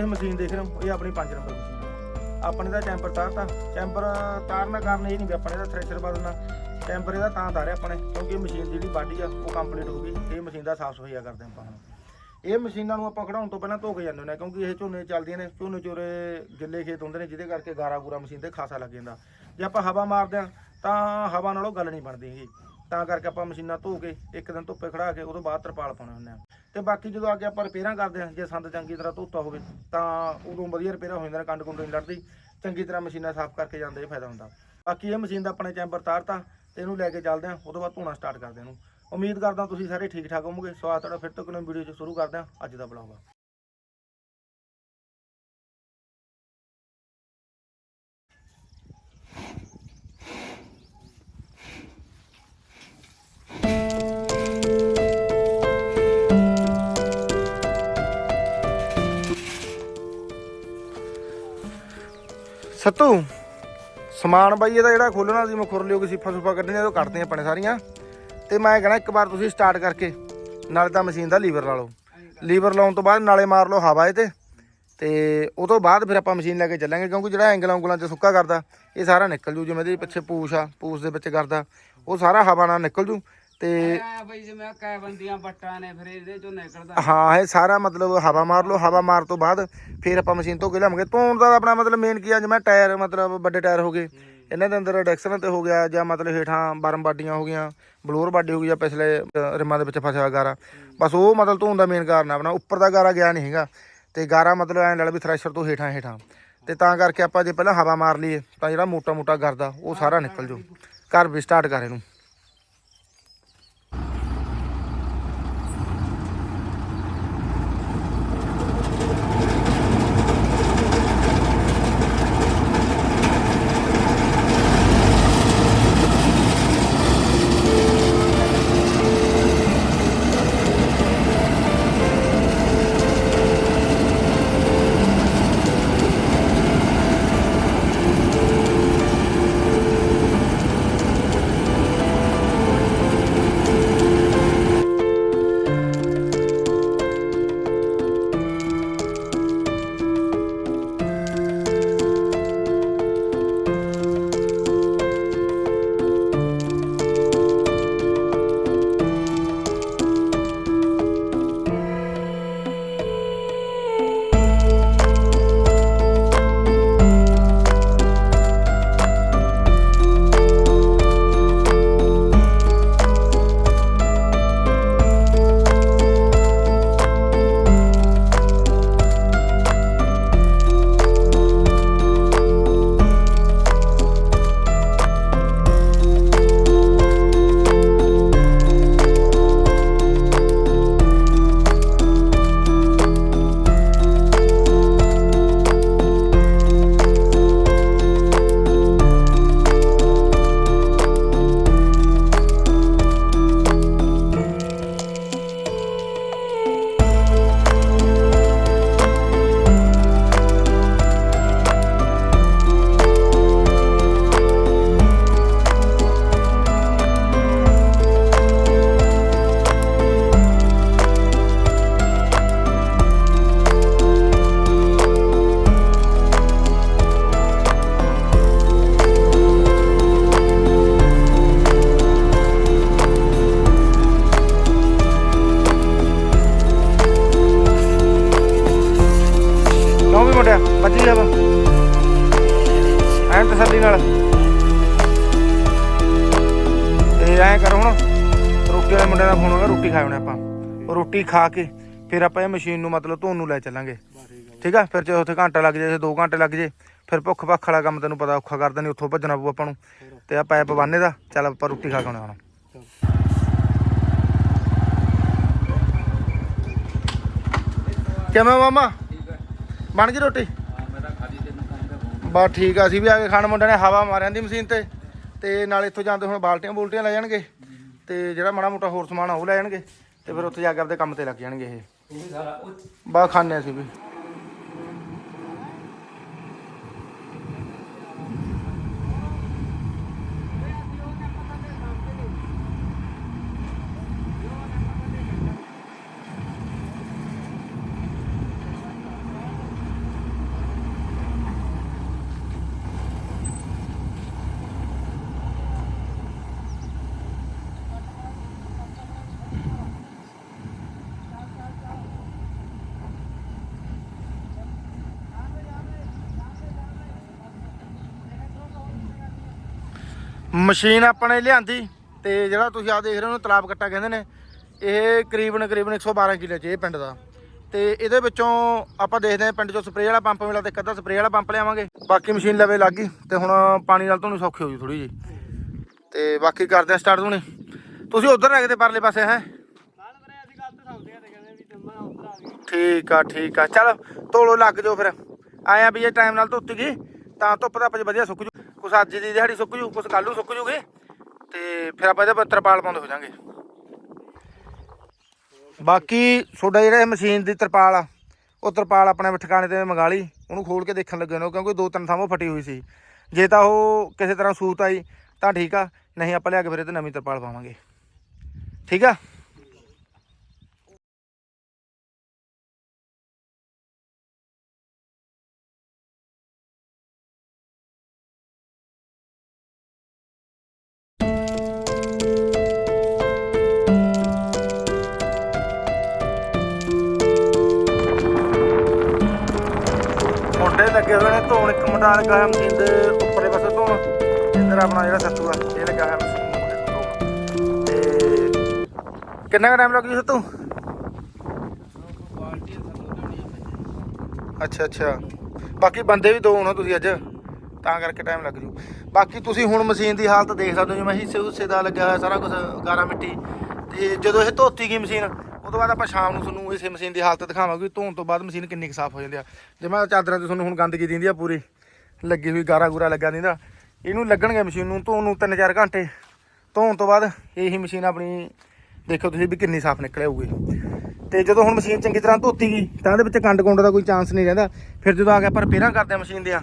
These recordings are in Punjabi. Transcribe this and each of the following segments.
ਇਹ ਮਸ਼ੀਨ ਦੇਖ ਰਹੇ ਹੋ, ਇਹ ਆਪਣੀ 5 ਨੰਬਰ ਮਸ਼ੀਨ ਹੈ। ਆਪਣੇ ਦਾ ਚੈਂਪਰ ਤਾਰਤਾ ਚੈਂਪਰ ਤਾਰਨ ਕਾਰਨ ਇਹ ਨਹੀਂ ਵੀ ਆਪਣੇ ਦਾ ਥ੍ਰੈਸ਼ਰ ਬਦਲਣਾ ਚੈਂਪਰ ਇਹਦਾ ਤਾਂ ਤਾਰਿਆ ਆਪਣੇ, ਕਿਉਂਕਿ ਮਸ਼ੀਨ ਦੀ ਜਿਹੜੀ ਬਾਡੀ ਆ, ਉਹ ਕੰਪਲੀਟ ਹੋ ਗਈ। ਇਹ ਮਸ਼ੀਨ ਦਾ ਸਾਫ਼ ਸਫਾਈਆ ਕਰਦੇ ਆਪਾਂ ਇਹ ਮਸ਼ੀਨਾਂ ਨੂੰ ਆਪਾਂ ਖੜਾਉਣ ਤੋਂ ਪਹਿਲਾਂ ਧੋ ਕੇ ਜਾਂਦੇ ਹੁੰਦੇ ਹਾਂ, ਕਿਉਂਕਿ ਇਹ ਝੋਨੇ ਚੱਲਦੀਆਂ ਨੇ, ਝੋਨੇ ਚੋਰੇ ਗਿੱਲੇ ਖੇਤ ਹੁੰਦੇ ਨੇ, ਜਿਹਦੇ ਕਰਕੇ ਗਾਰਾ ਗੂਰਾ ਮਸ਼ੀਨ ਤੇ ਖਾਸਾ ਲੱਗ ਜਾਂਦਾ। ਜੇ ਆਪਾਂ ਹਵਾ ਮਾਰਦੇ ਹਾਂ, ਤਾਂ ਹਵਾ ਨਾਲੋਂ ਗੱਲ ਨਹੀਂ ਬਣਦੀ ਹੈਗੀ। ਤਾਂ ਕਰਕੇ ਆਪਾਂ ਮਸ਼ੀਨਾਂ ਧੋ ਕੇ, ਇੱਕ ਦਿਨ ਧੁੱਪੇ ਖੜਾ ਕੇ, ਉਦੋਂ ਬਾਅਦ ਤਰਪਾਲ ਪਾਉਣੇ ਹੁੰਦੇ ਆ ਤੇ ਬਾਕੀ ਜਦੋਂ ਅੱਗੇ ਆਪਾਂ ਰਿਪੇਅਰਾਂ ਕਰਦੇ ਹਾਂ ਜੇ ਸੰਦ ਚੰਗੀ ਤਰ੍ਹਾਂ ਧੋਤਾ ਹੋਵੇ, ਤਾਂ ਉਦੋਂ ਵਧੀਆ ਰਿਪੇਅਰਾਂ ਹੋ ਜਾਂਦੀਆਂ ਨੇ ਕੰਡ ਕੁੰਡ ਨਹੀਂ ਲੜਦੀ, ਚੰਗੀ ਤਰ੍ਹਾਂ ਮਸ਼ੀਨਾਂ ਸਾਫ਼ ਕਰਕੇ ਜਾਂਦੇ ਇਹ ਫਾਇਦਾ ਹੁੰਦਾ। ਬਾਕੀ ਇਹ ਮਸ਼ੀਨ ਦਾ ਆਪਣੇ ਚੈਂਬਰ ਤਾਰਤਾ ਤੇ ਇਹਨੂੰ ਲੈ ਕੇ ਚੱਲਦੇ ਹਾਂ ਉਦੋਂ ਬਾਅਦ ਧੋਣਾ ਸਟਾਰਟ ਕਰਦੇ ਇਹਨੂੰ। ਉਮੀਦ ਕਰਦਾ ਤੁਸੀਂ ਸਾਰੇ ਠੀਕ ਠਾਕ ਹੋਵੋਗੇ, ਸਵਾਗਤ ਤੁਹਾਡਾ ਫਿਰ ਤੋਂ ਕੋਈ ਵੀਡੀਓ ਚ, ਸ਼ੁਰੂ ਕਰਦੇ ਹਾਂ ਅੱਜ ਦਾ ਬਲੌਗ ਸੱਤੂ, ਸਮਾਨ ਬਾਈ, ਇਹਦਾ ਜਿਹੜਾ ਖੋਲਣਾ ਸੀ, ਮੈਂ ਖੁਰ ਲਿਓ ਕਿ ਸਿਫਾ ਸੁਫਾ ਕੱਢਣੀਆਂ ਉਹ ਕੱਢਦੇ ਆਪਣੇ ਸਾਰੀਆਂ। ਤੇ ਮੈਂ ਕਹਿਣਾ ਇੱਕ ਵਾਰ ਤੁਸੀਂ ਸਟਾਰਟ ਕਰਕੇ, ਨਾਲੇ ਤਾਂ ਮਸ਼ੀਨ ਦਾ ਲੀਵਰ ਲਾ ਲਓ। ਲੀਵਰ ਲਾਉਣ ਤੋਂ ਬਾਅਦ ਨਾਲੇ ਮਾਰ ਲਓ ਹਵਾ ਇਹ ਤੇ ਤੇ ਉਹ ਤੋਂ ਬਾਅਦ ਫਿਰ ਆਪਾਂ ਮਸ਼ੀਨ ਲੈ ਕੇ ਚੱਲਾਂਗੇ, ਕਿਉਂਕਿ ਜਿਹੜਾ ਐਂਗਲਾਂ ਉਂਗਲਾਂ 'ਚ ਸੁੱਕਾ ਕਰਦਾ, ਇਹ ਸਾਰਾ ਨਿਕਲ ਜੂ, ਜਿਵੇਂ ਇਹਦੇ ਪਿੱਛੇ ਪੂਛ ਆ, ਪੂਛ ਦੇ ਵਿੱਚ ਕਰਦਾ, ਉਹ ਸਾਰਾ ਹਵਾ ਨਾਲ ਨਿਕਲ ਜੂ। ਤੇ ਆ ਬਈ ਜਿਵੇਂ ਕੈ ਬੰਦੀਆਂ ਬੱਟਾਂ ਨੇ ਫਿਰ ਇਹਦੇ ਚੋਂ ਨਿਕਲਦਾ। ਹਾਂ ਇਹ ਸਾਰਾ ਮਤਲਬ ਹਵਾ ਮਾਰ ਲਓ ਹਵਾ ਮਾਰ ਤੋਂ ਬਾਅਦ ਫਿਰ ਆਪਾਂ ਮਸ਼ੀਨ ਤੋਂ ਕੇ ਲਿਆਵਾਂਗੇ। ਧੋਣ ਦਾ ਆਪਣਾ ਮਤਲਬ ਮੇਨ ਕੀ ਆ ਜਿਵੇਂ ਟਾਇਰ ਮਤਲਬ ਵੱਡੇ ਟਾਇਰ ਹੋ ਗਏ। ਇਹਨਾਂ ਦੇ ਅੰਦਰ ਡੈਕਸਨ ਤੇ ਹੋ ਗਿਆ ਜਾਂ ਮਤਲਬ ਹੇਠਾਂ ਬਰਮ ਬਾਡੀਆਂ ਹੋ ਗਈਆਂ ਬਲੋਰ ਬਾਡੀ ਹੋ ਗਈ ਜਾਂ ਪਿਛਲੇ ਰਿਮਾਂ ਦੇ ਵਿੱਚ ਫਸਿਆ ਗਾਰਾ। ਬਸ ਉਹ ਮਤਲਬ ਧੋਣ ਦਾ ਮੇਨ ਕਾਰਨ ਆ ਆਪਣਾ। ਉੱਪਰ ਦਾ ਗਾਰਾ ਗਿਆ ਨਹੀਂ ਹੈਗਾ। ਤੇ ਗਾਰਾ ਮਤਲਬ ਐਂ ਲੈ ਲਓ ਵੀ ਥ੍ਰੈਸ਼ਰ ਤੋਂ ਹੇਠਾਂ ਹੇਠਾਂ। ਤੇ ਤਾਂ ਕਰਕੇ ਆਪਾਂ ਜੇ ਪਹਿਲਾਂ ਹਵਾ ਮਾਰ ਲਈਏ ਤਾਂ ਜਿਹੜਾ ਮੋਟਾ ਮੋਟਾ ਗਰਦਾ ਉਹ ਸਾਰਾ ਨਿਕਲ ਜੂ ਘਰ ਵੀ ਸਟਾਰਟ ਕਰ ਇਹਨੂੰ। ਰੋਟੀ ਖਾ ਕੇ ਫਿਰ ਆਪਾਂ ਇਹ ਮਸ਼ੀਨ ਨੂੰ ਮਤਲਬ ਧੋਣ ਨੂੰ ਲੈ ਚੱਲਾਂਗੇ। ਠੀਕ ਆ? ਫਿਰ ਜੇ ਉੱਥੇ ਘੰਟਾ ਲੱਗ ਜਾਏ 2 ਘੰਟੇ ਲੱਗ ਜੇ ਫਿਰ ਭੁੱਖ ਭੱਖ ਵਾਲਾ ਕੰਮ ਤੈਨੂੰ ਪਤਾ ਔਖਾ ਕਰਦਾ ਨਹੀਂ ਉੱਥੋਂ ਭੱਜਣਾ ਪਊ ਆਪਾਂ ਨੂੰ। ਤੇ ਆ ਪੈਪ ਬੰਨੇ ਦਾ, ਚੱਲ ਆਪਾਂ ਰੋਟੀ ਖਾ ਕੇ ਆਉਣਾ ਹੁਣ। ਕਿਵੇਂ ਮਾਮਾ? ਬਣ ਗਈ ਰੋਟੀ? ਬਸ ਠੀਕ ਆ, ਅਸੀਂ ਵੀ ਆ ਕੇ ਖਾਣ ਮੁੰਡੇ ਨੇ ਹਵਾ ਮਾਰਿਆਂ ਦੀ ਮਸ਼ੀਨ ਤੇ। ਤੇ ਨਾਲ ਇੱਥੋਂ ਜਾਂਦੇ ਹੁਣ ਬਾਲਟੀਆਂ ਬੁਲਟੀਆਂ ਲੈ ਜਾਣਗੇ। ਤੇ ਜਿਹੜਾ ਮਾੜਾ ਮੋਟਾ ਹੋਰ ਸਮਾਨ ਆ ਉਹ ਲੈ ਜਾਣਗੇ। ਤੇ ਫਿਰ ਉੱਥੇ ਜਾ ਕੇ ਆਪਦੇ ਕੰਮ ਤੇ ਲੱਗ ਜਾਣਗੇ ਇਹ। ਖਾਣੇ ਅਸੀਂ ਵੀ। ਮਸ਼ੀਨ ਆਪਣੇ ਲਿਆਂਦੀ ਤੇ ਜਿਹੜਾ ਤੁਸੀਂ ਆ ਦੇਖ ਰਹੇ ਹੋ ਉਹਨੂੰ ਤਲਾਬ ਕੱਟਾ ਕਹਿੰਦੇ ਨੇ, ਇਹ ਕਰੀਬਨ ਕਰੀਬਨ 112 ਕਿਲੋ ਚ ਇਹ ਪਿੰਡ ਦਾ। ਤੇ ਇਹਦੇ ਵਿੱਚੋਂ ਆਪਾਂ ਦੇਖਦੇ ਹਾਂ ਪਿੰਡ ਚੋਂ ਸਪਰੇਅ ਵਾਲਾ ਪੰਪ ਮਿਲਾ ਤੇ ਇੱਕ ਅੱਧਾ ਸਪਰੇਅ ਵਾਲਾ ਪੰਪ ਲਿਆਵਾਂਗੇ। ਬਾਕੀ ਮਸ਼ੀਨ ਲਵੇ ਲੱਗ ਗਈ ਤੇ ਹੁਣ ਪਾਣੀ ਨਾਲ ਤੁਹਾਨੂੰ ਸੌਖੀ ਹੋ ਜੂ ਥੋੜੀ ਜੀ ਤੇ ਬਾਕੀ ਕਰਦੇ ਆ ਸਟਾਰਟ ਹੁਣੇ। ਤੁਸੀਂ ਉਧਰ ਰਹਿ ਗਏ ਤੇ ਪਰਲੇ ਪਾਸੇ, ਹੈ? ਠੀਕ ਆ ਠੀਕ ਆ। ਚਲ ਤੋਲੋ ਲੱਗ ਜਾਓ ਫਿਰ। ਆਇਆ ਵੀ ਇਹ ਟਾਈਮ ਨਾਲ ਧੁੱਤ ਗਈ, ਤਾਂ ਧੁੱਪ ਦਾ ਪਜ ਵਧੀਆ ਸੁੱਕ ਜੂ। ਕੁਛ ਅੱਜ ਦੀ ਦਿਹਾੜੀ ਸੁੱਕ ਜੂ, ਕੁਛ ਕੱਲ ਨੂੰ ਸੁੱਕ ਜੂਗੇ ਤੇ ਫਿਰ ਆਪਾਂ ਇਹਦੇ ਪਰ ਤਰਪਾਲ ਪਾਉਂਦੇ ਹੋ ਜਾਾਂਗੇ। ਬਾਕੀ ਤੁਹਾਡਾ ਜਿਹੜਾ ਇਹ ਮਸ਼ੀਨ ਦੀ ਤਰਪਾਲ ਆ, ਉਹ ਤਰਪਾਲ ਆਪਣੇ ਠਿਕਾਣੇ ਤੇ ਮੰਗਾ ਲਈ, ਉਹਨੂੰ ਖੋਲ ਕੇ ਦੇਖਣ ਲੱਗੇ ਨੇ ਕਿਉਂਕਿ ਦੋ ਤਿੰਨ ਥਾਵਾਂ ਫਟੀ ਹੋਈ ਸੀ। ਜੇ ਤਾਂ ਉਹ ਕਿਸੇ ਤਰ੍ਹਾਂ ਸੂਤ ਆਈ ਤਾਂ ਠੀਕ ਆ, ਨਹੀਂ ਆਪਾਂ ਲਿਆ ਕੇ ਫਿਰ ਇਹ ਤੇ ਨਵੀਂ ਤਰਪਾਲ ਪਾਵਾਂਗੇ। ਠੀਕ ਆ? ਨੇ ਲੱਗਾ ਹੋਇਆ ਮਸ਼ੀਨ ਦੇ ਉੱਪਰਲੇ ਪਾਸੇ ਧੋਣ ਇੱਧਰ ਆਪਣਾ ਜਿਹੜਾ ਸੱਤੂ ਆ, ਇਹ ਲੱਗਾ ਹੋਇਆ ਮਸ਼ੀਨ ਤੇ। ਕਿੰਨਾ ਟਾਈਮ ਲੱਗ ਜੂ ਸੱਤੂ? ਅੱਛਾ ਅੱਛਾ। ਬਾਕੀ ਬੰਦੇ ਵੀ ਦੋ ਹੋਣਾ ਤੁਸੀਂ ਅੱਜ, ਤਾਂ ਕਰਕੇ ਟਾਈਮ ਲੱਗ ਜੂ। ਬਾਕੀ ਤੁਸੀਂ ਹੁਣ ਮਸ਼ੀਨ ਦੀ ਹਾਲਤ ਦੇਖ ਸਕਦੇ ਹੋ, ਜਿਵੇਂ ਹਿੱਸੇ ਹੁੱਸੇ ਦਾ ਲੱਗਿਆ ਹੋਇਆ ਸਾਰਾ ਕੁਝ ਗਾਰਾ ਮਿੱਟੀ। ਤੇ ਜਦੋਂ ਇਹ ਧੋਤੀ ਗਈ ਮਸ਼ੀਨ ਉਹ ਤੋਂ ਬਾਅਦ ਆਪਾਂ ਸ਼ਾਮ ਨੂੰ ਤੁਹਾਨੂੰ ਇਸੇ ਮਸ਼ੀਨ ਦੀ ਹਾਲਤ ਦਿਖਾਵਾਂਗੇ ਧੋਣ ਤੋਂ ਬਾਅਦ ਮਸ਼ੀਨ ਕਿੰਨੀ ਕੁ ਸਾਫ਼ ਹੋ ਜਾਂਦੀ ਆ। ਜਿਵੇਂ ਆਹ ਚਾਦਰਾਂ ਤੇ ਤੁਹਾਨੂੰ ਹੁਣ ਗੰਦਗੀ ਦਿੰਦੀ ਆ ਪੂਰੀ। ਲੱਗੀ ਹੋਈ ਗਾਰਾ ਗੂਰਾ ਲੱਗਾ ਨਹੀਂ ਦਿੰਦਾ ਇਹਨੂੰ ਲੱਗਣਗੇ ਮਸ਼ੀਨ ਨੂੰ, ਧੋਣ ਨੂੰ 3-4 ਘੰਟੇ। ਧੋਣ ਤੋਂ ਬਾਅਦ ਇਹੀ ਮਸ਼ੀਨ ਆਪਣੀ ਦੇਖੋ ਤੁਸੀਂ ਵੀ ਕਿੰਨੀ ਸਾਫ਼ ਨਿਕਲੇ ਹੋਊਗੀ। ਤੇ ਜਦੋਂ ਹੁਣ ਮਸ਼ੀਨ ਚੰਗੀ ਤਰ੍ਹਾਂ ਧੋਤੀ ਗਈ, ਤਾਂ ਇਹਦੇ ਵਿੱਚ ਕੰਡ ਕੁੰਡ ਦਾ ਕੋਈ ਚਾਂਸ ਨਹੀਂ ਰਹਿੰਦਾ। ਫਿਰ ਜਦੋਂ ਆ ਕੇ ਆਪਾਂ ਰਿਪੇਅਰਾਂ ਕਰਦੇ ਆ ਮਸ਼ੀਨ ਦੀਆਂ,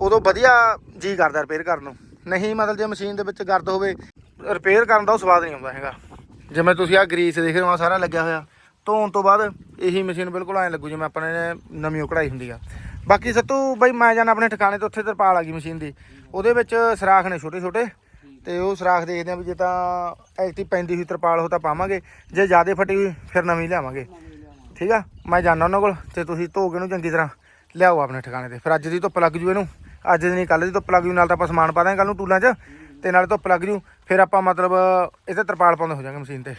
ਉਦੋਂ ਵਧੀਆ ਜੀ ਕਰਦਾ ਰਿਪੇਅਰ ਕਰਨ ਨੂੰ। ਨਹੀਂ ਮਤਲਬ ਜੇ ਮਸ਼ੀਨ ਦੇ ਵਿੱਚ ਗਰਦ ਹੋਵੇ ਰਿਪੇਅਰ ਕਰਨ ਦਾ ਉਹ ਸਵਾਦ ਨਹੀਂ ਆਉਂਦਾ ਹੈਗਾ। ਜਿਵੇਂ ਤੁਸੀਂ ਆ ਗਰੀਸ ਦੇਖ ਰਹੇ ਹੋ ਸਾਰਾ ਲੱਗਿਆ ਹੋਇਆ। ਧੋਣ ਤੋਂ ਬਾਅਦ ਇਹੀ ਮਸ਼ੀਨ ਬਿਲਕੁਲ ਐਂ ਲੱਗੂ ਜਿਵੇਂ ਆਪਣੇ ਨੇ ਨਵੀਂ ਕਢਾਈ ਹੁੰਦੀ ਆ। ਬਾਕੀ ਸੱਤੂ ਬਈ ਮੈਂ ਜਾਣਾ ਆਪਣੇ ਠਿਕਾਣੇ ਤੇ ਉੱਥੇ ਤਰਪਾਲ ਆ ਗਈ ਮਸ਼ੀਨ ਦੀ। ਉਹਦੇ ਵਿੱਚ ਸਰਾਖ ਨੇ ਛੋਟੇ ਛੋਟੇ ਤੇ ਉਹ ਸਰਾਖ ਦੇਖਦੇ ਆ ਵੀ ਜੇ ਤਾਂ ਐਕਟੀ ਪੈਂਦੀ ਹੋਈ ਤਰਪਾਲ ਹੋ ਤਾਂ ਪਾਵਾਂਗੇ। ਜੇ ਜ਼ਿਆਦਾ ਫਟੀ ਹੋਈ ਫਿਰ ਨਵੀਂ ਲਿਆਵਾਂਗੇ। ਠੀਕ ਆ? ਮੈਂ ਜਾਣਾ ਉਹਨਾਂ ਕੋਲ ਤੇ ਤੁਸੀਂ ਧੋ ਕੇ ਇਹਨੂੰ ਚੰਗੀ ਤਰ੍ਹਾਂ ਲਿਆਓ ਆਪਣੇ ਠਿਕਾਣੇ ਤੇ। ਫਿਰ ਅੱਜ ਦੀ ਧੁੱਪ ਲੱਗ ਜੂ ਇਹਨੂੰ। ਅੱਜ ਦੀ ਨਹੀਂ ਕੱਲ ਦੀ ਧੁੱਪ ਲੱਗ ਜੂ ਨਾਲ ਤਾਂ ਆਪਾਂ ਸਮਾਨ ਪਾ ਦਾਂਗੇ ਕੱਲ ਨੂੰ ਟੂਲਾਂ 'ਚ ਤੇ ਨਾਲੇ ਧੁੱਪ ਲੱਗ ਜੂ। ਫਿਰ ਆਪਾਂ ਮਤਲਬ ਇਹਤੇ ਤਰਪਾਲ ਪਾਉਂਦੇ ਹੋ ਜਾਾਂਗੇ ਮਸ਼ੀਨ ਤੇ।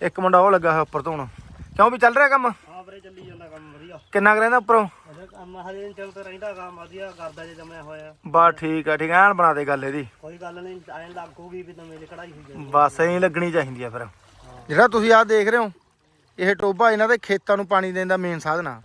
ਇੱਕ ਮੁੰਡਾ ਉਹ ਲੱਗਾ ਹੋਇਆ ਉੱਪਰ ਧੋਣ। ਕਿਉਂ ਵੀ ਚੱਲ ਰਿਹਾ ਕੰਮ? ਹਾਂ ਵੀਰੇ ਚੱਲੀ ਜਾਂਦਾ ਕੰਮ ਵਧੀਆ। ਕਿੰਨਾ ਕੁ ਰਹਿੰਦਾ ਉੱਪਰੋਂ? ਕੰਮ ਹਜੇ ਦਿਨ ਚੱਲ ਤੇ ਰਹਿੰਦਾ ਕੰਮ ਵਧੀਆ ਕਰਦਾ ਜੇ ਜਮਿਆ ਹੋਇਆ। ਬਸ ਠੀਕ ਆ ਠੀਕ ਆ ਐਨ ਬਣਾ ਦੇ ਗੱਲ ਇਹਦੀ। ਕੋਈ ਗੱਲ ਨਹੀਂ ਐਂ ਲੱਗੂਗੀ ਵੀ ਨਵੇਂ ਦੀ ਕਢਾਈ ਹੋਈ ਜਾਂਦੀ ਬਸ ਐਂ ਲੱਗਣੀ ਚਾਹੀਦੀ ਆ ਫਿਰ। ਜਿਹੜਾ ਤੁਸੀਂ ਆਹ ਦੇਖ ਰਹੇ ਹੋ ਇਹ ਟੋਬਾ ਇਹਨਾਂ ਦੇ ਖੇਤਾਂ ਨੂੰ ਪਾਣੀ ਦੇਣ ਦਾ ਮੇਨ ਸਾਧਨ ਆ।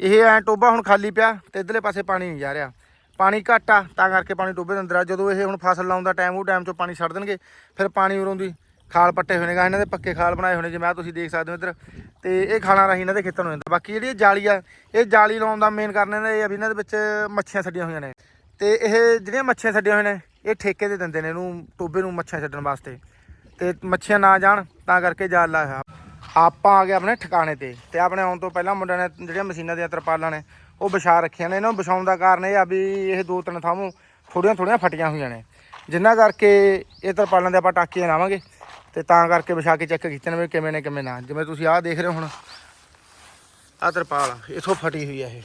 ਇਹ ਐ ਟੋਬਾ ਹੁਣ ਖਾਲੀ ਪਿਆ ਤੇ ਇਧਰਲੇ ਪਾਸੇ ਪਾਣੀ ਨਹੀਂ ਜਾ ਰਿਹਾ। ਪਾਣੀ ਘੱਟ ਆ ਤਾਂ ਕਰਕੇ ਪਾਣੀ ਟੋਬੇ ਦੇ ਅੰਦਰ ਆ। ਜਦੋਂ ਇਹ ਹੁਣ ਫਸਲ ਲਾਉਣ ਦਾ ਟਾਈਮ ਉਹ ਟਾਈਮ 'ਚੋਂ ਪਾਣੀ ਛੱਡ ਦੇਣਗੇ ਫਿਰ ਪਾਣੀ ਉਰੋਂ ਦੀ ਖਾਲ ਪੱਟੇ ਹੋਏ ਨੇਗਾ, ਇਹਨਾਂ ਦੇ ਪੱਕੇ ਖਾਲ ਬਣਾਏ ਹੋਏ ਨੇ ਜਿਵੇਂ ਆਹ ਤੁਸੀਂ ਦੇਖ ਸਕਦੇ ਹੋ ਇੱਧਰ। ਤੇ ਇਹ ਖਾਲਾਂ ਰਾਹੀਂ ਇਹਨਾਂ ਦੇ ਖੇਤਾਂ ਨੂੰ ਜਾਂਦਾ। ਬਾਕੀ ਜਿਹੜੀ ਇਹ ਜਾਲੀ ਆ, ਇਹ ਜਾਲੀ ਲਾਉਣ ਦਾ ਮੇਨ ਕਾਰਨ ਇਹਦਾ ਇਹ ਆ ਵੀ ਇਹਨਾਂ ਦੇ ਵਿੱਚ ਮੱਛੀਆਂ ਛੱਡੀਆਂ ਹੋਈਆਂ ਨੇ। ਤੇ ਇਹ ਜਿਹੜੀਆਂ ਮੱਛੀਆਂ ਛੱਡੀਆਂ ਹੋਈਆਂ ਨੇ, ਇਹ ਠੇਕੇ ਤੇ ਦਿੰਦੇ ਨੇ ਇਹਨੂੰ, ਟੋਬੇ ਨੂੰ ਮੱਛੀਆਂ ਛੱਡਣ ਵਾਸਤੇ। ਤੇ ਮੱਛੀਆਂ ਨਾ ਜਾਣ, ਤਾਂ ਕਰਕੇ ਜਾਲ ਲਾਇਆ ਆਪਾਂ ਆ ਗਏ ਆਪਣੇ ਠਿਕਾਣੇ ਤੇ। ਤੇ ਆਪਣੇ ਆਉਣ ਤੋਂ ਪਹਿਲਾਂ ਮੁੰਡਿਆਂ ਨੇ ਜਿਹੜੀਆਂ ਮਸ਼ੀਨਾਂ ਦੀਆਂ ਤਰਪਾਲਾਂ ਨੇ, ਉਹ ਵਿਛਾ ਰੱਖੀਆਂ ਨੇ। ਇਹਨਾਂ ਨੂੰ ਵਿਛਾਉਣ ਦਾ ਕਾਰਨ ਇਹ ਆ ਵੀ ਇਹ ਦੋ ਤਿੰਨ ਥਾਵਾਂ ਥੋੜੀਆਂ ਥੋੜੀਆਂ ਫਟੀਆਂ ਹੋਈਆਂ ਨੇ। ਜਿੰਨਾ ਕਰਕੇ ਇਹ ਤਰਪਾਲਾਂ ਦੇ ਆਪਾਂ ਟਾਕੀਆਂ ਲਾਵਾਂਗੇ। ਤੇ ਤਾਂ ਕਰਕੇ ਵਿਛਾ ਕੇ ਚੈੱਕ ਕੀਤੇ ਨੇ ਵੀ ਕਿਵੇਂ ਨੇ ਕਿਵੇਂ ਨਾ। ਜਿਵੇਂ ਤੁਸੀਂ ਆਹ ਦੇਖ ਰਹੇ ਹੋ ਹੁਣ ਆਹ ਤਰਪਾਲ ਆ, ਇੱਥੋਂ ਫਟੀ ਹੋਈ ਆ ਇਹ।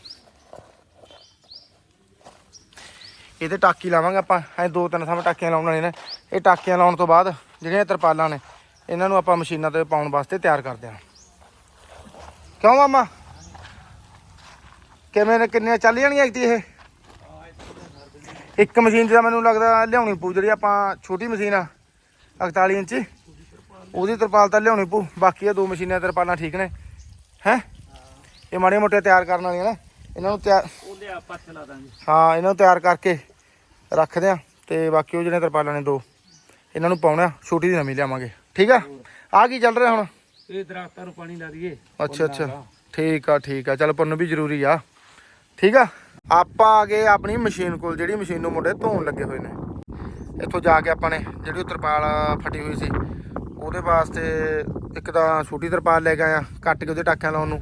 ਇਹਦੇ ਟਾਕੀ ਲਾਵਾਂਗੇ ਆਪਾਂ ਐ ਦੋ ਤਿੰਨ ਥਾਂ ਟਾਕੀਆਂ ਲਾਉਣ ਵਾਲੀਆਂ ਨੇ। ਇਹ ਟਾਕੀਆਂ ਲਾਉਣ ਤੋਂ ਬਾਅਦ ਜਿਹੜੀਆਂ ਤਰਪਾਲਾਂ ਨੇ ਇਹਨਾਂ ਨੂੰ ਆਪਾਂ ਮਸ਼ੀਨਾਂ ਤੇ ਪਾਉਣ ਵਾਸਤੇ ਤਿਆਰ ਕਰਦੇ ਹਾਂ। ਕਿਉਂ ਮਾਮਾ? ਕਿਵੇਂ ਨੇ ਕਿੰਨੀਆਂ ਚੱਲ ਜਾਣਗੀਆਂ ਇੱਕ ਐਕਟੀ ਇਹ? ਇੱਕ ਮਸ਼ੀਨ ਜਿਹੜਾ ਮੈਨੂੰ ਲੱਗਦਾ ਲਿਆਉਣੀ ਪਊ ਜਿਹੜੀ ਆਪਾਂ ਛੋਟੀ ਮਸ਼ੀਨ ਆ 41 ਇੰਚ। ਉਹਦੀ ਤਰਪਾਲ ਤਾਂ ਲਿਆਉਣੀ ਪਊ ਬਾਕੀ ਇਹ ਦੋ ਮਸ਼ੀਨਾਂ ਤਰਪਾਲਾਂ ਠੀਕ ਨੇ। ਹੈ? ਇਹ ਮਾੜੇ ਮੋਟੇ ਤਿਆਰ ਕਰਨ ਵਾਲੀਆਂ ਨੇ। ਇਹਨਾਂ ਨੂੰ ਤਿਆਰ ਉਹਦੇ ਆਪਾਂ ਚਲਾ ਦਾਂਗੇ। ਹਾਂ ਇਹਨਾਂ ਨੂੰ ਤਿਆਰ ਕਰਕੇ ਰੱਖਦੇ ਆ ਤੇ ਬਾਕੀ ਉਹ ਜਿਹੜੇ ਤਰਪਾਲਾਂ ਨੇ ਦੋ ਇਹਨਾਂ ਨੂੰ ਪਾਉਣਾ ਛੋਟੀ ਦੀ ਨਵੀਂ ਲਿਆਵਾਂਗੇ। ਠੀਕ ਆ? ਆ ਕੀ ਚੱਲ ਰਿਹਾ ਹੁਣ? ਇਹ ਦਰਖਤਾਂ ਨੂੰ ਪਾਣੀ ਲਾ ਦਈਏ। ਅੱਛਾ ਅੱਛਾ। ਠੀਕ ਆ ਠੀਕ ਆ। ਚੱਲ ਪੁੰਨ ਵੀ ਜ਼ਰੂਰੀ ਆ। ਠੀਕ ਆ? ਆਪਾਂ ਆ ਗਏ ਆਪਣੀ ਮਸ਼ੀਨ ਕੋਲ ਜਿਹੜੀ ਮਸ਼ੀਨ ਨੂੰ ਮੁੰਡੇ ਧੋਣ ਲੱਗੇ ਹੋਏ ਨੇ। ਇੱਥੋਂ ਜਾ ਕੇ ਆਪਾਂ ਨੇ ਜਿਹੜੀ ਉਹ ਤਰਪਾਲ ਫਟੀ ਹੋਈ ਸੀ ਉਹਦੇ ਵਾਸਤੇ ਇੱਕ ਤਾਂ ਛੋਟੀ ਤਰਪਾਲ ਲੈ ਕੇ ਆਇਆ, ਕੱਟ ਕੇ ਉਹਦੇ ਟਾਕਿਆਂ ਲਾਉਣ ਨੂੰ।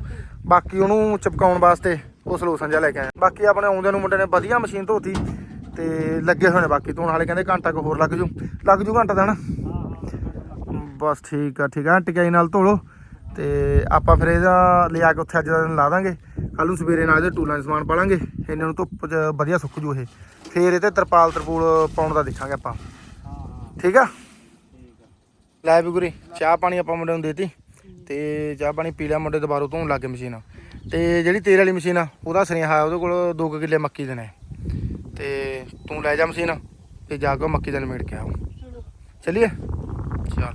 ਬਾਕੀ ਉਹਨੂੰ ਚਿਪਕਾਉਣ ਵਾਸਤੇ ਉਹ ਸਲੂਸ਼ਨ ਜਿਹਾ ਲੈ ਕੇ ਆਇਆ। ਬਾਕੀ ਆਪਣੇ ਆਉਂਦੇ ਨੂੰ ਮੁੰਡੇ ਨੇ ਵਧੀਆ ਮਸ਼ੀਨ ਧੋਤੀ ਤੇ ਲੱਗੇ ਹੋਏ ਨੇ ਬਾਕੀ। ਧੋਣ ਵਾਲੇ ਕਹਿੰਦੇ ਘੰਟਾ ਕੁ ਹੋਰ ਲੱਗ ਜੂ। ਲੱਗ ਜੂ ਘੰਟਾ ਤਾਂ ਨਾ ਬਸ ਠੀਕ ਆ ਠੀਕ ਆ। ਟਿਕਾਈ ਨਾਲ ਧੋ ਲਓ ਤੇ ਆਪਾਂ ਫਿਰ ਇਹਦਾ ਲਿਆ ਕੇ ਉੱਥੇ ਅੱਜ ਦਾ ਦਿਨ ਲਾ ਦਾਂਗੇ। ਕੱਲ ਨੂੰ ਸਵੇਰੇ ਨਾਲ ਇਹਦੇ ਟੂਲਾਂ 'ਚ ਸਮਾਨ ਪਾ ਲਾਂਗੇ ਇਹਨਾਂ ਨੂੰ ਧੁੱਪ 'ਚ ਵਧੀਆ ਸੁੱਕ ਜੂ ਇਹ। ਫੇਰ ਇਹ ਤੇ ਤਰਪਾਲ ਤਰਪੂਲ ਪਾਉਣ ਦਾ ਦੇਖਾਂਗੇ ਆਪਾਂ। ਠੀਕ ਆ? ਲੈ ਵੀ ਗੁਰੀ, ਚਾਹ ਪਾਣੀ ਆਪਾਂ ਮੁੰਡੇ ਨੂੰ ਦੇਤੀ ਤੇ ਚਾਹ ਪਾਣੀ ਪੀ ਲਿਆ ਮੁੰਡੇ ਦੁਬਾਰਾ ਧੋਣ ਲੱਗ ਗਏ ਮਸ਼ੀਨ। ਤੇ ਜਿਹੜੀ ਤੇਲ ਵਾਲੀ ਮਸ਼ੀਨ ਆ, ਉਹਦਾ ਸੁਨੇਹਾ ਉਹਦੇ ਕੋਲ 2 ਕਿੱਲੇ ਮੱਕੀ ਦੇ ਨੇ। ਤੇ ਤੂੰ ਲੈ ਜਾ ਮਸ਼ੀਨ, ਤੇ ਜਾ ਕੇ ਉਹ ਮੱਕੀ ਦਾ ਨਿਮੇੜ ਕੇ ਆਓ ਚਲਿਏ? ਚੱਲ।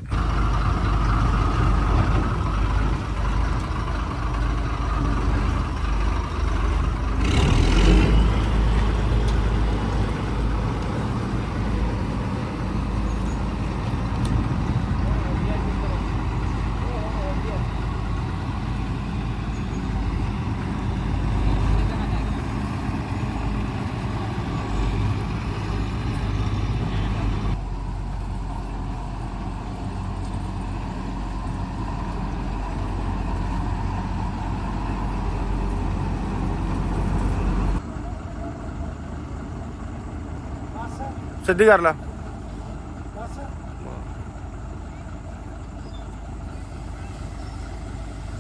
ਸਿੱਧੀ ਕਰ ਲਾ।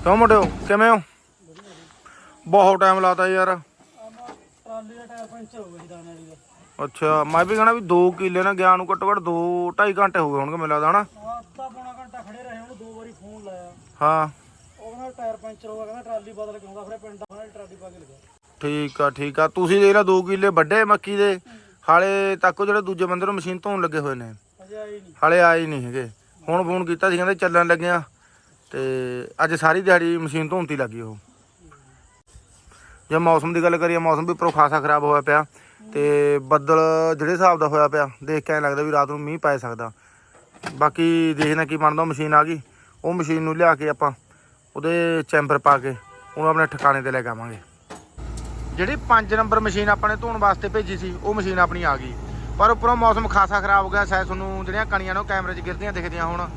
ਕਿਉਂ ਮੁੰਡਿਓ? ਕਿਵੇਂ ਹੋ? ਬਹੁਤ ਟਾਈਮ ਲਾਤਾ ਯਾਰ। ਟਰਾਲੀ ਦਾ ਟਾਇਰ ਪੰਚਰ ਹੋ ਗਿਆ ਸੀ ਦਾਣੇ ਵਾਲੀ ਦਾ ਅੱਛਾ, ਮੈਂ ਵੀ ਕਹਣਾ ਵੀ 2 ਕਿੱਲੇ ਨਾ ਗਿਆ ਨੂੰ ਘੱਟੋ ਘੱਟ 2 2.5 ਘੰਟੇ ਹੋ ਗਏ ਹੋਣਗੇ ਮੈਨੂੰ ਲੱਗਦਾ ਹਨਾ। ਅੱਧਾ ਪੌਣਾ ਘੰਟਾ ਖੜੇ ਰਹੇ ਉਹਨੂੰ ਦੋ ਵਾਰੀ ਫੋਨ ਲਾਇਆ ਹਾਂ। ਉਹ ਕਹਿੰਦਾ ਟਾਇਰ ਪੰਚਰ ਹੋ ਗਿਆ ਕਹਿੰਦਾ ਟਰਾਲੀ ਬਦਲ ਕੇ ਆਉਂਦਾ ਫਿਰ ਪਿੰਡ ਆਉਣਾ ਟਰਾਲੀ ਪਾ ਕੇ ਲਗਾ ਠੀਕ ਆ ਠੀਕ ਆ। ਤੁਸੀਂ ਦੇਖ ਲਾ 2 ਕਿੱਲੇ ਵੱਡੇ ਮੱਕੀ ਦੇ। ਹਾਲੇ ਤੱਕ ਉਹ ਜਿਹੜੇ ਦੂਜੇ ਬੰਦੇ ਨੂੰ ਮਸ਼ੀਨ ਧੋਣ ਲੱਗੇ ਹੋਏ ਨੇ। ਹਾਲੇ ਆਏ ਹੀ ਨਹੀਂ ਹੈਗੇ। ਹੁਣ ਫੋਨ ਕੀਤਾ ਸੀ ਕਹਿੰਦੇ ਚੱਲਣ ਲੱਗਿਆ ਤੇ ਅੱਜ ਸਾਰੀ ਦਿਹਾੜੀ ਮਸ਼ੀਨ ਧੋਣ ਤੇ ਹੀ ਲੱਗੀ ਉਹ। ਜੇ ਮੌਸਮ ਦੀ ਗੱਲ ਕਰੀਏ ਮੌਸਮ ਵੀ ਪਰੋ ਖਾਸਾ ਖਰਾਬ ਹੋਇਆ ਪਿਆ। ਤੇ ਬੱਦਲ ਜਿਹੜੇ ਹਿਸਾਬ ਦਾ ਹੋਇਆ ਪਿਆ ਦੇਖ ਕੇ ਐਂ ਲੱਗਦਾ ਵੀ ਰਾਤ ਨੂੰ ਮੀਂਹ ਪੈ ਸਕਦਾ। ਬਾਕੀ ਦੇਖਣਾ ਕੀ ਬਣਦਾ ਮਸ਼ੀਨ ਆ ਗਈ। ਉਹ ਮਸ਼ੀਨ ਨੂੰ ਲਿਆ ਕੇ ਆਪਾਂ ਉਹਦੇ ਚੈਂਬਰ ਪਾ ਕੇ ਉਹਨੂੰ ਆਪਣੇ ਠਿਕਾਣੇ ਤੇ ਲੈ ਕੇ ਆਵਾਂਗੇ। ਜਿਹੜੀ 5 ਨੰਬਰ ਮਸ਼ੀਨ ਆਪਾਂ ਨੇ ਧੋਣ ਵਾਸਤੇ ਭੇਜੀ ਸੀ, ਉਹ ਮਸ਼ੀਨ ਆਪਣੀ ਆ ਗਈ। ਪਰ ਉੱਪਰੋਂ ਮੌਸਮ ਖਾਸਾ ਖਰਾਬ ਹੋ ਗਿਆ, ਸ਼ਾਇਦ ਤੁਹਾਨੂੰ ਜਿਹੜੀਆਂ ਕਣੀਆਂ ਨੇ ਉਹ ਕੈਮਰੇ 'ਚ ਗਿਰਦੀਆਂ ਦਿਖਦੀਆਂ ਹੁਣ।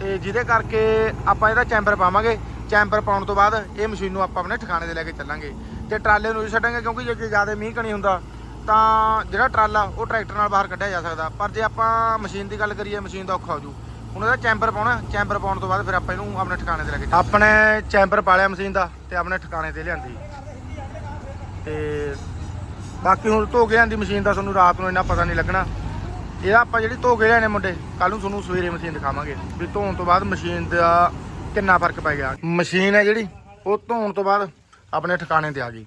ਤੇ ਜਿਹਦੇ ਕਰਕੇ ਆਪਾਂ ਇਹਦਾ ਚੈਂਬਰ ਪਾਵਾਂਗੇ। ਚੈਂਬਰ ਪਾਉਣ ਤੋਂ ਬਾਅਦ ਇਹ ਮਸ਼ੀਨ ਨੂੰ ਆਪਾਂ ਆਪਣੇ ਠਿਕਾਣੇ ਤੇ ਲੈ ਕੇ ਚੱਲਾਂਗੇ। ਤੇ ਟਰਾਲੇ ਨੂੰ ਵੀ ਛੱਡਾਂਗੇ, ਕਿਉਂਕਿ ਜੇ ਜ਼ਿਆਦਾ ਮੀਂਹ ਕਣੀ ਹੁੰਦਾ, ਤਾਂ ਜਿਹੜਾ ਟਰਾਲਾ, ਉਹ ਟਰੈਕਟਰ ਨਾਲ ਬਾਹਰ ਕੱਢਿਆ ਜਾ ਸਕਦਾ। ਪਰ ਜੇ ਆਪਾਂ ਮਸ਼ੀਨ ਦੀ ਗੱਲ ਕਰੀਏ, ਮਸ਼ੀਨ ਦਾ ਔਖਾ ਹੋ ਜੂ। ਹੁਣ ਇਹਦਾ ਚੈਂਬਰ ਪਾਉਣਾ, ਚੈਂਬਰ ਪਾਉਣ ਤੋਂ ਬਾਅਦ ਫਿਰ ਆਪਾਂ ਇਹਨੂੰ ਆਪਣੇ ਠਿਕਾਣੇ ਤੇ ਲੈ ਕੇ ਆਪਣੇ ਚੈਂਬਰ ਪਾ ਲਿਆ ਮਸ਼ੀਨ ਦਾ ਤੇ ਆਪਣੇ ਠਿਕਾਣੇ ਤੇ ਲਿਆਂਦੀ। ਤੇ ਬਾਕੀ ਹੁਣ ਧੋ ਕੇ ਲਿਆਂਦੀ ਮਸ਼ੀਨ ਦਾ ਤੁਹਾਨੂੰ ਰਾਤ ਨੂੰ ਇੰਨਾ ਪਤਾ ਨਹੀਂ ਲੱਗਣਾ। ਇਹ ਆਪਾਂ ਜਿਹੜੀ ਧੋ ਕੇ ਲਿਆਣੇ ਮੁੰਡੇ ਕੱਲ ਨੂੰ ਤੁਹਾਨੂੰ ਸਵੇਰੇ ਮਸ਼ੀਨ ਦਿਖਾਵਾਂਗੇ ਵੀ ਧੋਣ ਤੋਂ ਬਾਅਦ ਮਸ਼ੀਨ ਦਾ ਕਿੰਨਾ ਫ਼ਰਕ ਪੈ ਗਿਆ। ਮਸ਼ੀਨ ਹੈ ਜਿਹੜੀ, ਉਹ ਧੋਣ ਤੋਂ ਬਾਅਦ ਆਪਣੇ ਠਿਕਾਣੇ ਤੇ ਆ ਗਈ।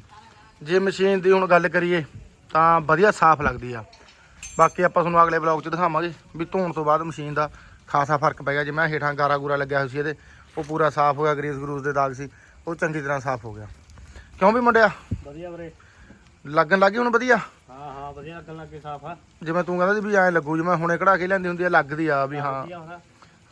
ਜੇ ਮਸ਼ੀਨ ਦੀ ਹੁਣ ਗੱਲ ਕਰੀਏ ਤਾਂ ਵਧੀਆ ਸਾਫ਼ ਲੱਗਦੀ ਆ। ਬਾਕੀ ਆਪਾਂ ਤੁਹਾਨੂੰ ਅਗਲੇ ਬਲੌਗ 'ਚ ਦਿਖਾਵਾਂਗੇ ਵੀ ਧੋਣ ਤੋਂ ਬਾਅਦ ਮਸ਼ੀਨ ਦਾ ਖਾਸਾ ਫ਼ਰਕ ਪੈ ਗਿਆ। ਜਿਵੇਂ ਹੇਠਾਂ ਗਾਰਾ ਗੂਰਾ ਲੱਗਿਆ ਹੋਇਆ ਸੀ ਇਹਦੇ, ਉਹ ਪੂਰਾ ਸਾਫ਼ ਹੋ ਗਿਆ ਗਰੀਸ ਗਰੂਸ ਦੇ ਦਾਗ ਸੀ, ਉਹ ਚੰਗੀ ਤਰ੍ਹਾਂ ਸਾਫ਼ ਹੋ ਗਿਆ। ਕਿਉਂ ਵੀ ਮੁੰਡਿਆ? ਵਧੀਆ ਵੀਰੇ। ਲੱਗਣ ਲੱਗੀ ਹੁਣ ਵਧੀਆ? ਹਾਂ ਹਾਂ ਵਧੀਆ ਲੱਗਣ ਲੱਗੇ ਸਾਫ਼ ਆ। ਜਿਵੇਂ ਤੂੰ ਕਹਿੰਦਾ ਸੀ ਵੀ ਐਂ ਲੱਗੂ ਜਿਵੇਂ ਹੁਣੇ ਕਢਾ ਕੇ ਲੈਂਦੀ ਹੁੰਦੀ ਆ ਲੱਗਦੀ ਆ ਵੀ ਹਾਂ। ਵਧੀਆ ਹੁੰਦਾ।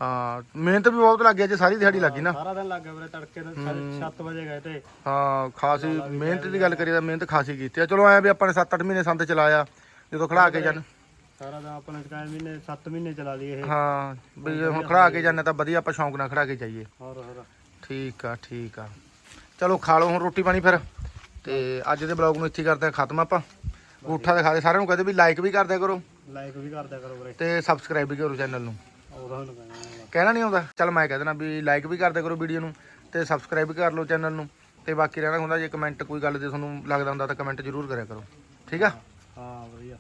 ਹਾਂ ਮਿਹਨਤ ਵੀ ਬਹੁਤ ਲੱਗੀ ਅੱਜ ਸਾਰੀ ਦਿਹਾੜੀ ਲੱਗੀ ਨਾ। ਸਾਰਾ ਦਿਨ ਲੱਗ ਗਿਆ ਵੀਰੇ ਤੜਕੇ ਦੇ 7 ਵਜੇ ਗਏ ਤੇ। ਹਾਂ ਖਾਸੀ ਮਿਹਨਤ ਦੀ ਗੱਲ ਕਰੀਏ ਤਾਂ ਮਿਹਨਤ ਖਾਸੀ ਕੀਤੀ ਆ। ਚਲੋ ਐ ਵੀ ਆਪਾਂ ਨੇ 7-8 ਮਹੀਨੇ ਸੰਦ ਚਲਾਇਆ ਜਦੋਂ ਖੜਾ ਕੇ ਜਾਣ। ਸਾਰਾ ਦਿਨ ਆਪਣੇ ਟਾਈਮ ਮਹੀਨੇ 7 ਮਹੀਨੇ ਚਲਾ ਲਈ ਇਹ। ਹਾਂ ਵੀ ਹੁਣ ਖੜਾ ਕੇ ਜਾਂਦੇ ਤਾਂ ਵਧੀਆ ਆਪਾਂ ਸ਼ੌਂਕ ਨਾਲ ਖੜਾ ਕੇ ਜਾਈਏ। ਹੋਰ ਹੋਰ। ਠੀਕ ਆ ਠੀਕ ਆ। ਚਲੋ ਖਾ ਲਓ ਹੁਣ ਰੋਟੀ ਪਾਣੀ ਫਿਰ। ਤੇ ਅੱਜ ਦੇ ਬਲੌਗ ਨੂੰ ਇੱਥੇ ਹੀ ਕਰਦੇ ਆ ਖਤਮ ਆਪਾਂ। ਗੂਠਾ ਦਿਖਾ ਦੇ ਸਾਰਿਆਂ ਨੂੰ ਕਹਦੇ ਵੀ ਲਾਈਕ ਵੀ ਕਰ ਦਿਆ ਕਰੋ। ਲਾਈਕ ਵੀ ਕਰ ਦਿਆ ਕਰੋ ਵੀਰੇ। ਤੇ ਸਬਸਕ੍ਰਾਈਬ ਵੀ ਕਰੋ ਚੈਨਲ ਨੂੰ। ਕਹਿਣਾ ਨਹੀਂ ਆਉਂਦਾ। ਚਲ ਮੈਂ ਕਹਿ ਦੇਣਾ ਵੀ ਲਾਈਕ ਵੀ ਕਰ ਦਿਆ ਕਰੋ ਵੀਡੀਓ ਨੂੰ ਤੇ ਸਬਸਕ੍ਰਾਈਬ ਵੀ ਕਰ ਲਓ ਚੈਨਲ ਨੂੰ। ਤੇ ਬਾਕੀ ਰਹਿਣਾ ਹੁੰਦਾ ਜੇ ਕਮੈਂਟ ਕੋਈ ਗੱਲ ਦੇ ਤੁਹਾਨੂੰ ਲੱਗਦਾ ਹੁੰਦਾ ਤਾਂ ਕਮੈਂਟ ਜ਼ਰੂਰ ਕਰਿਆ ਕਰੋ। ਠੀਕ ਆ? ਹਾਂ ਵਧੀਆ।